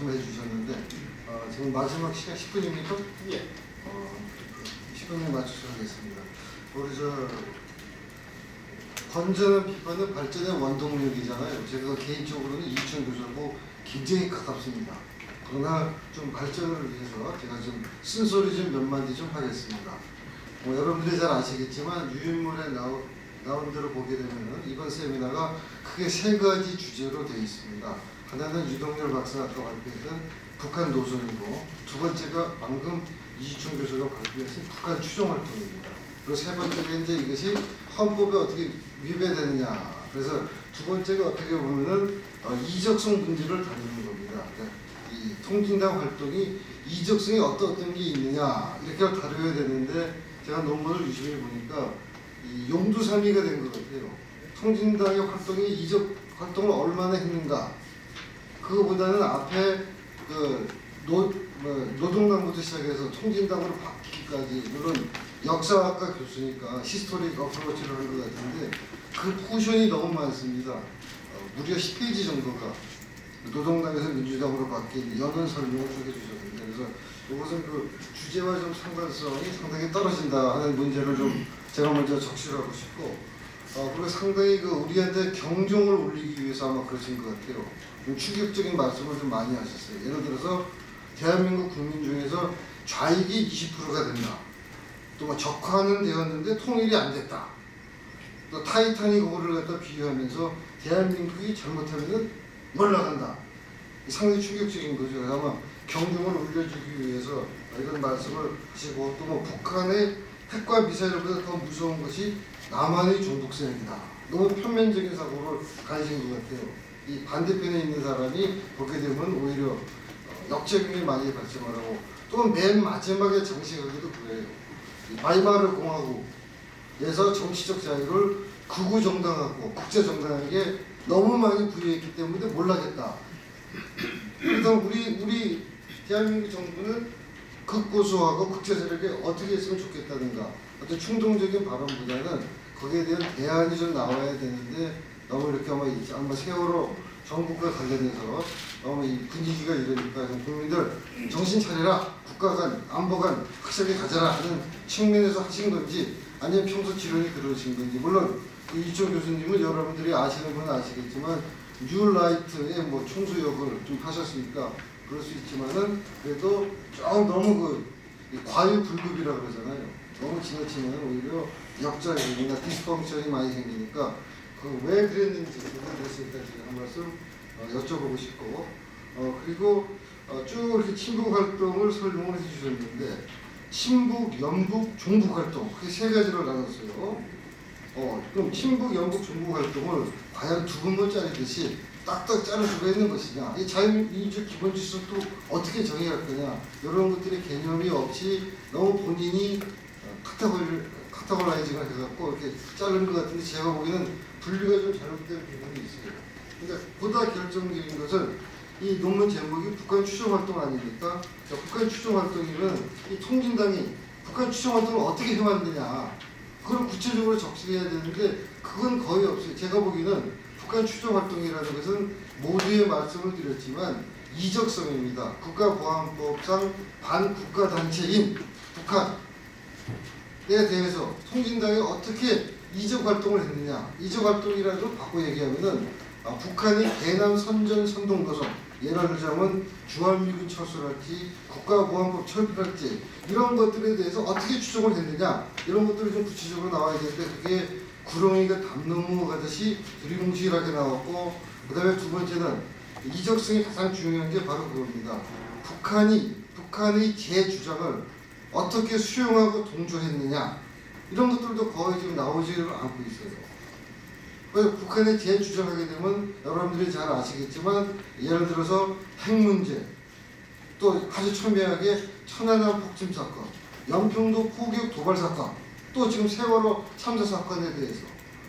말씀해 주셨는데 어, 지금 마지막 시간 10분입니까? 예. 어, 10분에 맞춰서 하겠습니다. 우리 저 건전한 비판은 발전의 원동력이잖아요. 제가 개인적으로는 이천 교수하고 굉장히 가깝습니다. 그러나 좀 발전을 위해서 제가 좀 쓴소리 좀 몇 마디 좀 하겠습니다. 뭐 여러분들이 잘 아시겠지만 유인물에 나오, 나온 대로 보게 되면 이번 세미나가 크게 세 가지 주제로 되어 있습니다. 하나는 유동열 박사가 발표했던 북한 노선이고 두 번째가 방금 이주총 교수가 발표했던 북한 추종 활동입니다. 그리고 세 번째가 이제 이것이 헌법에 어떻게 위배되느냐. 그래서 두 번째가 어떻게 보면은 어, 이적성 문제를 다루는 겁니다. 그러니까 이 통진당 활동이 이적성이 어떤 어떤 게 있느냐 이렇게 다루어야 되는데 제가 논문을 유심히 보니까 이 용두삼이가 된 것 같아요. 통진당의 활동이 이적 활동을 얼마나 했는가 그거보다는 앞에 그 노, 뭐, 노동당부터 시작해서 통진당으로 바뀌기까지 물론 역사학과 교수니까 히스토릭 어프로치를 한 것 같은데 그 포션이 너무 많습니다. 어, 무려 10페이지 정도가 노동당에서 민주당으로 바뀐 연원 설명을 쭉 해주셨는데 그래서 이것은 그 주제와 좀 상관성이 상당히 떨어진다 하는 문제를 좀 제가 먼저 적시하고 싶고 어, 그리고 상당히 그 우리한테 경종을 울리기 위해서 아마 그러신 것 같아요. 좀 충격적인 말씀을 좀 많이 하셨어요. 예를 들어서 대한민국 국민 중에서 좌익이 20%가 된다. 또 뭐 적화는 되었는데 통일이 안 됐다. 또 타이타닉 호를 갖다 비유하면서 대한민국이 잘못하면 몰락한다. 상당히 충격적인 거죠. 아마 경종을 울려주기 위해서 이런 말씀을 하시고 또 뭐 북한의 핵과 미사일보다 더 무서운 것이 남한의 종북세력이다. 너무 편면적인 사고를 가지신 것 같아요. 이 반대편에 있는 사람이 보게 되면 오히려 어, 역적용이 많이 발생을 하고 또 맨 마지막에 장식하기도 그래요. 이 바이마르 공화국에서 정치적 자유를 극우 정당하고 국제 정당에게 너무 많이 부여했기 때문에 몰라겠다. 그래서 우리 우리 대한민국 정부는 극고소하고 국제 세력에 어떻게 했으면 좋겠다든가 어떤 충동적인 발언보다는 거기에 대한 대안이 좀 나와야 되는데 너무 이렇게 아마, 이- 아마 세월호 정국과 관련해서 너무 이 분위기가 이러니까 좀 국민들 정신 차려라. 국가 간 안보 간 확실하게 가져라 하는 측면에서 하신 건지 아니면 평소 지론이 그러신 건지. 물론 그 이쪽 교수님은 여러분들이 아시는 분은 아시겠지만 뉴라이트의 뭐 총수 역을 좀 하셨으니까 그럴 수 있지만은 그래도 좀 너무 그 과유불급이라 그러잖아요. 너무 지나치면 오히려 역작이나 디스펑션이 많이 생기니까 그 왜 그랬는지 그거에 대해서 한 말씀 어, 여쭤보고 싶고 어, 그리고 어, 쭉 이렇게 친북 활동을 설명을 해주셨는데 친북, 연북, 종북 활동 그게 세 가지로 나눴어요. 어, 그럼 친북, 연북, 종북 활동을 과연 두 분만 자르듯이 딱딱 수가 있는 것이냐 이 자유민주 기본 질서도 어떻게 정의할 거냐 이런 것들의 개념이 없이 너무 본인이 어, 카테고리, 카테고라이징을 해갖고 이렇게 자른 것 같은데 제가 보기에는 분류가 좀 잘못된 부분이 있어요. 그러니까 보다 결정적인 것은 이 논문 제목이 북한 추종 활동 아닙니까? 자, 북한 추종 활동이면 이 통진당이 북한 추종 활동을 어떻게 해왔느냐 그걸 구체적으로 적시해야 되는데 그건 거의 없어요. 제가 보기에는 북한 추종 활동이라는 것은 모두의 말씀을 드렸지만 이적성입니다. 국가보안법상 반국가 단체인 북한에 대해서 통진당이 어떻게 이적 활동을 했느냐 이적 활동이라는 걸 바꿔 얘기하면은 아, 북한이 대남 선전 선동 도성 예를 들자면 주한미군 철수랄지 국가보안법 철폐랄지 이런 것들에 대해서 어떻게 추종을 했느냐 이런 것들이 좀 구체적으로 나와야 되는데 그게 구렁이가 담 넘어가듯이 두리뭉실하게 나왔고 그 다음에 두 번째는 이적성이 가장 중요한 게 바로 그겁니다. 북한이 북한의 제 주장을 어떻게 수용하고 동조했느냐 이런 것들도 거의 지금 나오지를 않고 있어요. 그래서 북한에 재주장하게 되면 여러분들이 잘 아시겠지만 예를 들어서 핵 문제 또 아주 첨예하게 천안함 폭침 사건 연평도 포격 도발 사건 또 지금 세월호 참사 사건에 대해서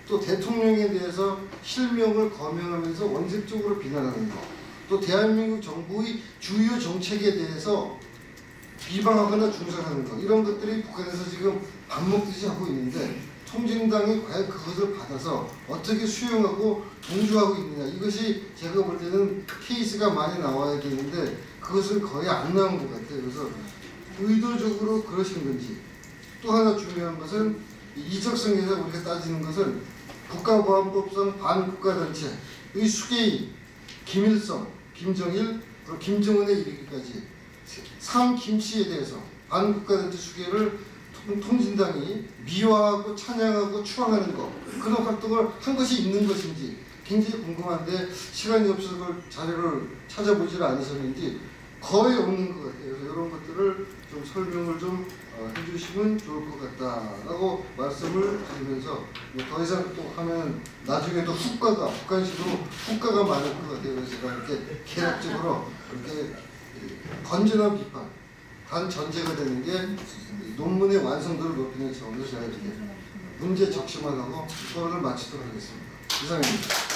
또 대통령에 대해서 실명을 거명하면서 원색적으로 비난하는 것, 또 대한민국 정부의 주요 정책에 대해서 비방하거나 중상하는 것 이런 것들이 북한에서 지금 밥 먹듯이 하고 있는데 통진당이 과연 그것을 받아서 어떻게 수용하고 동조하고 있느냐 이것이 제가 볼 때는 케이스가 많이 나와야 되는데 그것은 거의 안 나온 것 같아요. 그래서 의도적으로 그러신 건지 또 하나 중요한 것은 이 이적성에서 우리가 따지는 것은 국가보안법상 반국가단체의 수계인 김일성, 김정일, 그리고 김정은에 이르기까지 삼 김씨에 대해서 반국가단체 수계를 통- 통진당이 미화하고 찬양하고 추앙하는 것 그런 활동을 한 것이 있는 것인지 굉장히 궁금한데 시간이 없어서 그걸 자료를 찾아보질 않으셨는지 거의 없는 것 같아요. 그래서 이런 것들을 좀 설명을 좀 어, 해주시면 좋을 것 같다라고 말씀을 드리면서 뭐더 이상 또 하면 나중에 또 후과가 북한시도 후과가 많을 것 같아요. 그래서 제가 이렇게 계략적으로 이렇게 이 건전한 비판 단 전제가 되는 게이 논문의 완성도를 높이는 차원에서 제가 이렇게 문제 적시만 하고 토론을 마치도록 하겠습니다. 이상입니다.